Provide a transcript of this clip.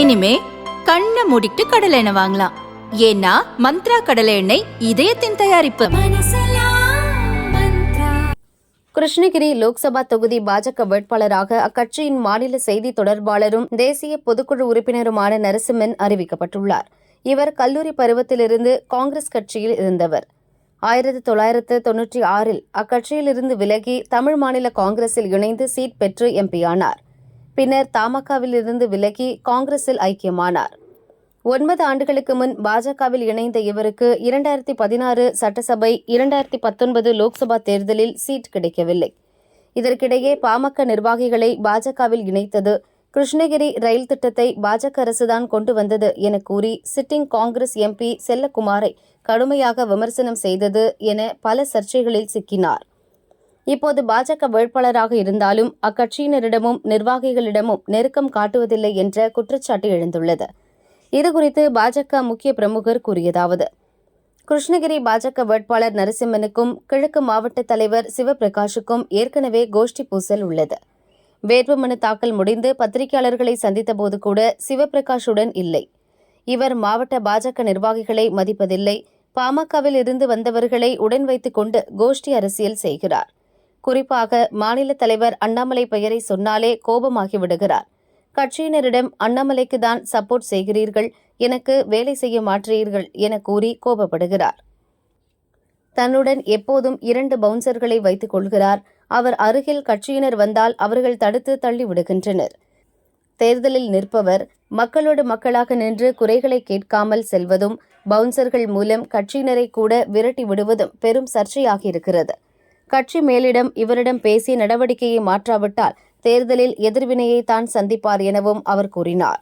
இனிமே கண்ணை மூடிட்டு கடலை எண்ணெய் வாங்கலாம். ஏன்னா மந்த்ரா கடலை எண்ணெய் இதயத்தின் தயாரிப்பு. கிருஷ்ணகிரி லோக்சபா தொகுதி பாஜக வேட்பாளராக அக்கட்சியின் மாநில செய்தி தொடர்பாளரும் தேசிய பொதுக்குழு உறுப்பினருமான நரசிம்மன் அறிவிக்கப்பட்டுள்ளார். இவர் கல்லூரி பருவத்திலிருந்து காங்கிரஸ் கட்சியில் இருந்தவர். ஆயிரத்தி தொள்ளாயிரத்து தொன்னூற்றி ஆறில் அக்கட்சியிலிருந்து விலகி தமிழ் மாநில காங்கிரஸில் இணைந்து சீட் பெற்று எம்பியானார். பின்னர் தமாகவில் இருந்து விலகி காங்கிரஸில் ஐக்கியமானார். ஒன்பது ஆண்டுகளுக்கு முன் பாஜகவில் இணைந்த இவருக்கு இரண்டாயிரத்தி பதினாறு சட்டசபை இரண்டாயிரத்தி பத்தொன்பது லோக்சபா தேர்தலில் சீட் கிடைக்கவில்லை. இதற்கிடையே பாமக நிர்வாகிகளை பாஜகவில் இணைத்தது கிருஷ்ணகிரி ரயில் திட்டத்தை பாஜக அரசுதான் கொண்டு வந்தது என கூறி சிட்டிங் காங்கிரஸ் எம்பி செல்லக்குமாரை கடுமையாக விமர்சனம் செய்தது என பல சர்ச்சைகளில் சிக்கினார். இப்போது பாஜக வேட்பாளராக இருந்தாலும் அக்கட்சியினரிடமும் நிர்வாகிகளிடமும் நெருக்கம் காட்டுவதில்லை என்ற குற்றச்சாட்டு எழுந்துள்ளது. இதுகுறித்து பாஜக முக்கிய பிரமுகர் கூறியதாவது. கிருஷ்ணகிரி பாஜக வேட்பாளர் நரசிம்மனுக்கும் கிழக்கு மாவட்ட தலைவர் சிவபிரகாஷுக்கும் ஏற்கனவே கோஷ்டி பூசல் உள்ளது. வேட்புமனு தாக்கல் முடிந்து பத்திரிகையாளர்களை சந்தித்தபோது கூட சிவபிரகாஷுடன் இல்லை. இவர் மாவட்ட பாஜக நிர்வாகிகளை மதிப்பதில்லை. பாமகவில் இருந்து வந்தவர்களை உடன் வைத்துக் கொண்டு கோஷ்டி அரசியல் செய்கிறார். குறிப்பாக மாநில தலைவர் அண்ணாமலை பெயரை சொன்னாலே கோபமாகி விடுகிறார் கட்சியினரிடம் அண்ணாமலைக்கு தான் சப்போர்ட் செய்கிறீர்கள் எனக்கு வேலை செய்ய மாற்றீர்கள் என கூறி கோபப்படுகிறார். தன்னுடன் எப்போதும் இரண்டு பவுன்சர்களை வைத்துக் கொள்கிறார். அவர் அருகில் கட்சியினர் வந்தால் அவர்கள் தடுத்து தள்ளி விடுகின்றனர் தேர்தலில் நிற்பவர் மக்களோடு மக்களாக நின்று குறைகளை கேட்காமல் செல்வதும் பவுன்சர்கள் மூலம் கட்சியினரை கூட விரட்டி விடுவதும் பெரும் சர்ச்சையாகியிருக்கிறது. கட்சி மேலிடம் இவரிடம் பேசி நடவடிக்கையை மாற்றாவிட்டால் தேர்தலில் எதிர்வினையை தான் சந்திப்பார் எனவும் அவர் கூறினார்.